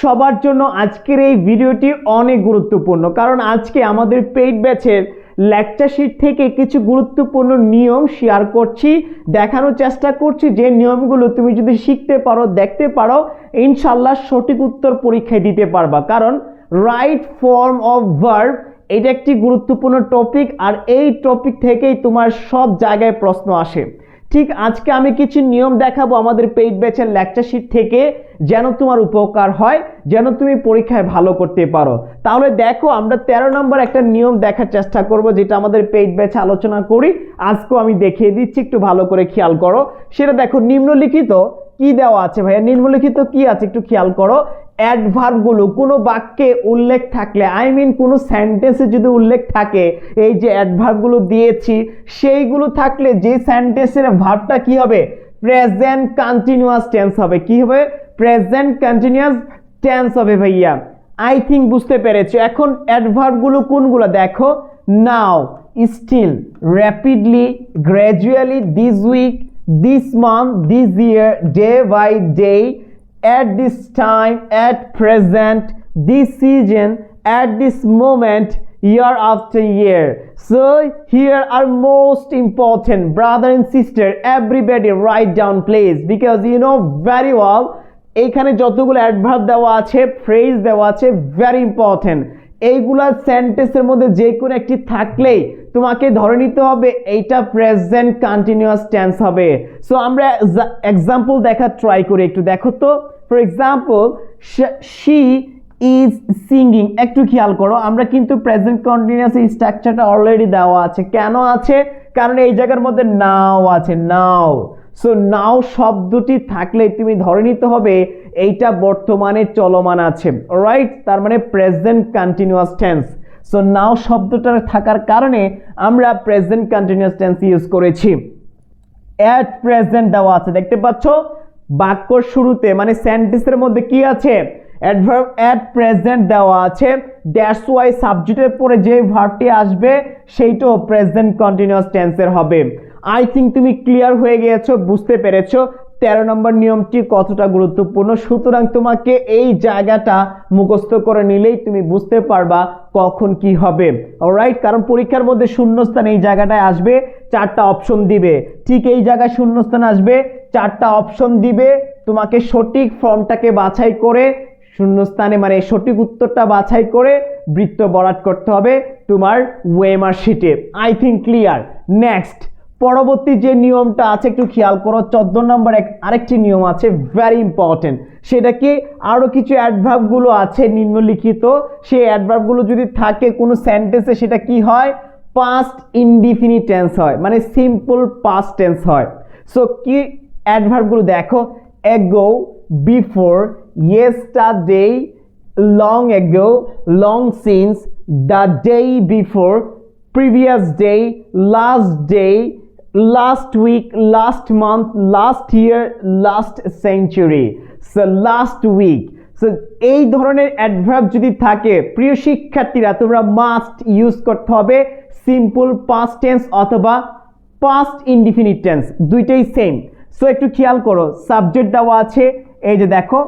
সবার জন্য আজকের এই ভিডিওটি অনেক গুরুত্বপূর্ণ, কারণ আজকে আমাদের পেইড ব্যাচের লেকচার শিট থেকে কিছু গুরুত্বপূর্ণ নিয়ম শেয়ার করছি, দেখানোর চেষ্টা করছি, যে নিয়মগুলো তুমি যদি শিখতে পারো, দেখতে পারো ইনশাল্লাহ সঠিক উত্তর পরীক্ষায় দিতে পারবা। কারণ রাইট ফর্ম অফ ভার্ব এটা একটি গুরুত্বপূর্ণ টপিক আর এই টপিক থেকেই তোমার সব জায়গায় প্রশ্ন আসে। ঠিক আজকে আমি কিছু নিয়ম দেখাবো আমাদের পেইড ব্যাচের লেকচার শিট থেকে, যেন তোমার উপকার হয়, যেন তুমি পরীক্ষায় ভালো করতে পারো। তাহলে দেখো, আমরা তেরো নম্বর একটা নিয়ম দেখার চেষ্টা করব, যেটা আমাদের পেইড ব্যাচ আলোচনা করি। আজকেও আমি দেখিয়ে দিচ্ছি, একটু ভালো করে খেয়াল করো। সেটা দেখো, নিম্নলিখিত কি দেওয়া আছে ভাইয়া? নিম্নলিখিত কি আছে একটু খেয়াল করো। অ্যাডভার্বগুলো, কোনো বাক্যে উল্লেখ থাকলে আই মিন কোনো সেন্টেন্সে যদি উল্লেখ থাকে, এই যে অ্যাডভার্বগুলো দিয়েছি, সেইগুলো থাকলে যে সেন্টেন্সের ভার্বটা কি হবে? প্রেজেন্ট কন্টিনিউয়াস টেন্স হবে। কি হবে? প্রেজেন্ট কন্টিনিউয়াস টেন্স হবে ভাইয়া। আই থিঙ্ক বুঝতে পেরেছ। এখন অ্যাডভার্বগুলো কোনগুলো? দেখো now still rapidly gradually this week this month, this year, day by day, at this time, at present, this season, at this moment, year after year. So here are most important, brother and sister, everybody write down please because you know very well এইখানে যতগুলো adverb দেওয়া আছে phrase দেওয়া আছে very important এইগুলা সেন্টেন্সের মধ্যে যে কোনো একটি থাকলেই তোমাকে ধরে নিতে হবে এইটা প্রেজেন্ট কন্টিনিউয়াস টেন্স হবে। সো আমরা এক্সাম্পল দেখা ট্রাই করি একটু। দেখো তো for example she is singing একটু খেয়াল করো, আমরা কিন্তু প্রেজেন্ট কন্টিনিউয়াস এই স্ট্রাকচারটা অলরেডি দেওয়া আছে। কেন আছে? কারণ এই জায়গার মধ্যে নাও আছে নাও সো নাও শব্দটি থাকলে তুমি ধরে নিতে হবে এইটা বর্তমানে চলমান আছে রাইট তার মানে present continuous tense so now শব্দটা থাকার কারণে আমরা প্রেজেন্ট কন্টিনিউয়াস টেন্স ইউজ করেছি। অ্যাট প্রেজেন্ট দেওয়া আছে, দেখতে পাচ্ছ? বাক্যর শুরুতে মানে সেন্টেন্সের মধ্যে কি আছে? অ্যাডভার্ব অ্যাট প্রেজেন্ট দেওয়া আছে। দ্যাটস ওয়াই সাবজেক্টের পরে যে ভার্বটি আসবে, সেইটাও প্রেজেন্ট কন্টিনিউয়াস টেন্সের হবে। আই থিঙ্ক তুমি ক্লিয়ার হয়ে গিয়েছো, বুঝতে পেরেছ। তেরো নম্বর নিয়মটি কতটা গুরুত্বপূর্ণ? সুতরাং তোমাকে এই জায়গাটা মুখস্থ করে নিলেই তুমি বুঝতে পারবা কখন কি হবে। রাইট কারণ পরীক্ষার মধ্যে শূন্যস্থান এই জায়গাটায় আসবে, চারটা অপশন দিবে। ঠিক এই জায়গায় শূন্যস্থান আসবে, চারটা অপশন দিবে। তোমাকে সঠিক ফর্মটাকে বাছাই করে, শূন্যস্থানে মানে সঠিক উত্তরটা বাছাই করে বৃত্ত বরাট করতে হবে তোমার ওয়েমার শিটে। আই থিঙ্ক ক্লিয়ার নেক্সট পরবর্তী যে নিয়মটা আছে একটু খেয়াল করো চোদ্দ নম্বর এক আরেকটি নিয়ম আছে ভেরি ইম্পর্টেন্ট সেটা কি আরও কিছু অ্যাডভার্বগুলো আছে নিম্নলিখিত। সেই অ্যাডভার্বগুলো যদি থাকে কোনো সেন্টেন্সে সেটা কি হয়? পাস্ট ইনডিফিনিট টেন্স হয় মানে সিম্পল পাস্ট টেন্স হয়। সো কি অ্যাডভার্বগুলো দেখো? Ago before yesterday long ago, long since, the day before previous day, last day, last week, last month, last year, last century. So last week. So এই ধরনের adverb যদি থাকে প্রিয় শিক্ষার্থীরা তোমরা মাস্ট ইউজ করতে হবে সিম্পল পাস্ট টেন্স অথবা পাস্ট ইনডিফিনিট টেন্স দুইটাই সেম সো একটু খেয়াল করো সাবজেক্ট দেওয়া আছে এই যে দেখো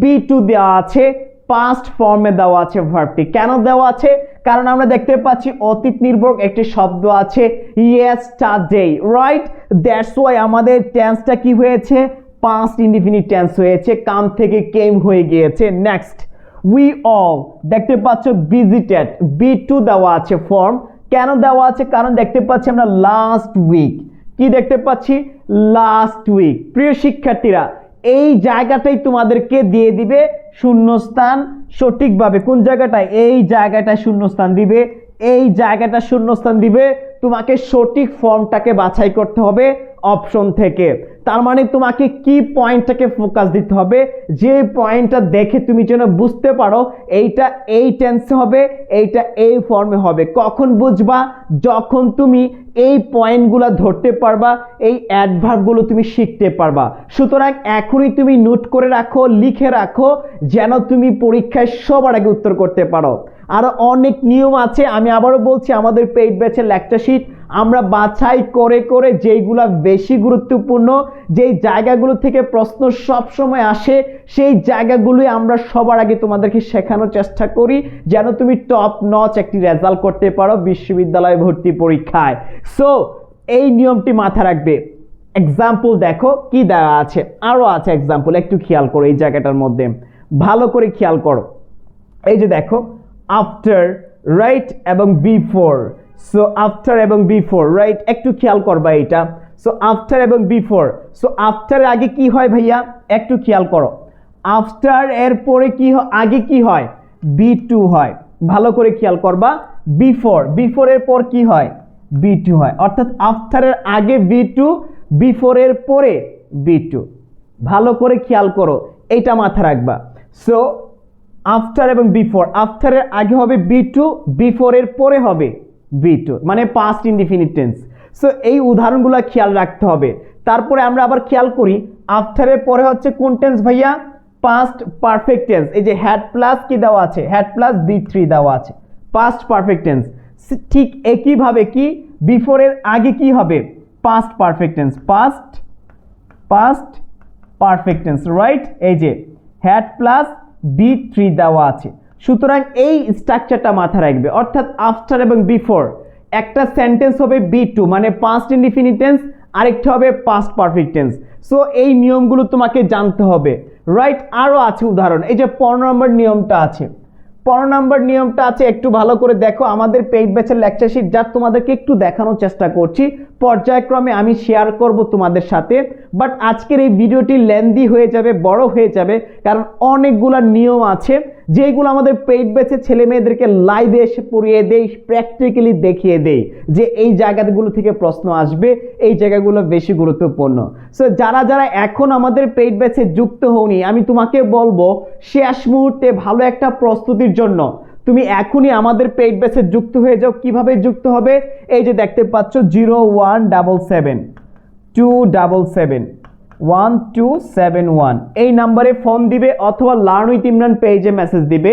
বি টু দেওয়া আছে পাস্ট ফর্মে দেওয়া আছে ভার্বটি কেন দেওয়া আছে কারণ আমরা দেখতে পাচ্ছি অতীত নির্ভর একটি শব্দ আছে ইয়েস্টারডে রাইট দ্যাটস ওয়াই আমাদের টেন্সটা কি হয়েছে? পাস্ট ইনডিফিনিট টেন্স হয়েছে, কাম থেকে কেম হয়ে গিয়েছে। নেক্সট উই অল দেখতে পাচ্ছ ভিজিটেড বি টু দেওয়া আছে ফর্ম কেন দেওয়া আছে? কারণ দেখতে পাচ্ছি আমরা লাস্ট উইক কি দেখতে পাচ্ছি? লাস্ট উইক প্রিয় শিক্ষার্থীরা এই জায়গাটাই তোমাদেরকে দিয়ে দিবে শূন্যস্থান সঠিকভাবে। কোন জায়গাটায়? এই জায়গাটায় শূন্যস্থান দিবে। এই জায়গাটা শূন্যস্থান দিবে, তোমাকে সঠিক ফর্মটাকে বাছাই করতে হবে অপশন থেকে। তার মানে তোমাকে কি পয়েন্টটাকে ফোকাস দিতে হবে? যে পয়েন্টটা দেখে তুমি যেন বুঝতে পারো, এইটা এই টেন্সে হবে, এইটা এই ফর্মে হবে। কখন বুঝবা? যখন তুমি এই পয়েন্টগুলো ধরতে পারবা, এই অ্যাডভার্বগুলো তুমি শিখতে পারবা। সুতরাং এখনই তুমি নোট করে রাখো, লিখে রাখো, যেন তুমি পরীক্ষায় সবার আগে উত্তর করতে পারো। আরও অনেক নিয়ম আছে, আমি আবারও বলছি, আমাদের পেইড ব্যাচের লেকচার শিট আমরা বাছাই করে করে যেইগুলা বেশি গুরুত্বপূর্ণ, যেই জায়গাগুলো থেকে প্রশ্ন সব সময় আসে, সেই জায়গাগুলোই আমরা সবার আগে তোমাদেরকে শেখানোর চেষ্টা করি, যেন তুমি টপ নচ একটি রেজাল্ট করতে পারো বিশ্ববিদ্যালয়ে ভর্তি পরীক্ষায়। সো এই নিয়মটি মাথা রাখবে। এক্সাম্পল দেখো, কি দেওয়া আছে? আরও আছে এক্সাম্পল একটু খেয়াল করো এই জায়গাটার মধ্যে। ভালো করে খেয়াল করো। এই যে দেখো আফটার রাইট এবং বিফোর সো আফটার এবং বিফোর রাইট একটু খেয়াল করবা এটা সো আফটার এবং বিফোর সো আফটার আগে কি হয় ভাইয়া? একটু খেয়াল করো। আফটার এর পরে কি আগে কি হয়? বি টু হয়। ভালো করে খেয়াল করবা। বিফোর বিফোর এর পর কি হয়? বি টু হয়। অর্থাৎ আফটারের আগে বি টু বিফোরের পরে বি টু ভালো করে খেয়াল করো। এইটা মাথা রাখবা। সো আফটার এবং বিফোর আফটারের আগে হবে বি টু বিফোরের পরে হবে। বি টু মানে পাস্ট ইনডিফিনিট সো এই উদাহরণগুলো খেয়াল রাখতে হবে। তারপরে আমরা আবার খেয়াল করি আফটারের পরে হচ্ছে কোন টেন্স ভাইয়া? পাস্ট পারফেক্ট টেন্স এই যে হ্যাড প্লাস কি দেওয়া আছে? হ্যাড প্লাস বি থ্রি দেওয়া আছে। পাস্ট পারফেক্ট টেন্স ঠিক একইভাবে কি? বিফোরের আগে কি হবে? Past perfect tense past past perfect tense right এই যে হ্যাড প্লাস বি থ্রি দেওয়া আছে। সুতরাং এই স্ট্রাকচারটা মাথায় রাখবে। অর্থাৎ আফটার এবং বিফোর একটা সেন্টেন্স হবে বি টু মানে পাস্ট ইনডিফিনিটেন্স আরেকটা হবে পাস্ট পারফেক্ট টেন্স সো এই নিয়মগুলো তোমাকে জানতে হবে। রাইট আরও আছে উদাহরণ। এই যে পনেরো নম্বর নিয়মটা আছে। পনেরো নম্বর নিয়মটা আছে, একটু ভালো করে দেখো। আমাদের পেইড ব্যাচের লেকচার শিট যা তোমাদেরকে একটু দেখানোর চেষ্টা করছি, পর্যায়ক্রমে আমি শেয়ার করব তোমাদের সাথে। বাট আজকের এই ভিডিওটি লেন্দি হয়ে যাবে, বড় হয়ে যাবে, কারণ অনেকগুলো নিয়ম আছে, যেগুলো আমাদের পেইড ব্যাচের ছেলে মেয়েদেরকে লাইভে এসে পড়িয়ে দেই প্র্যাকটিক্যালি দেখিয়ে দেই, যে এই জায়গাগুলো থেকে প্রশ্ন আসবে, এই জায়গাগুলো বেশি গুরুত্বপূর্ণ। সো যারা যারা এখন আমাদের পেইড ব্যাচে যুক্ত হওনি, আমি তোমাকে বলব, শেষ মুহূর্তে ভালো একটা প্রস্তুতির জন্য। তুমি এখনই আমাদের পেইড ব্যাচে যুক্ত হয়ে যাও। কীভাবে যুক্ত হবে? এই যে দেখতে পাচ্ছ zero one double seven two double seven one two seven one এই নাম্বারে ফোন দিবে অথবা লার্ন উইথ ইমরান পেজে মেসেজ দিবে।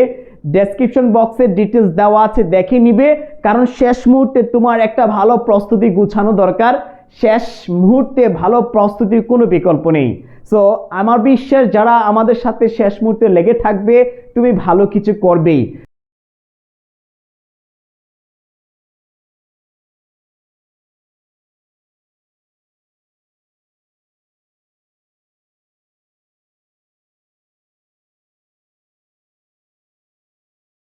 ডেসক্রিপশন বক্সে ডিটেলস দেওয়া আছে, দেখে নিবে। কারণ শেষ মুহূর্তে তোমার একটা ভালো প্রস্তুতি গুছানো দরকার। শেষ মুহূর্তে ভালো প্রস্তুতির কোনো বিকল্প নেই। সো আমার বিশ্বাস যারা আমাদের সাথে শেষ মুহূর্তে লেগে থাকবে, তুমি ভালো কিছু করবেই।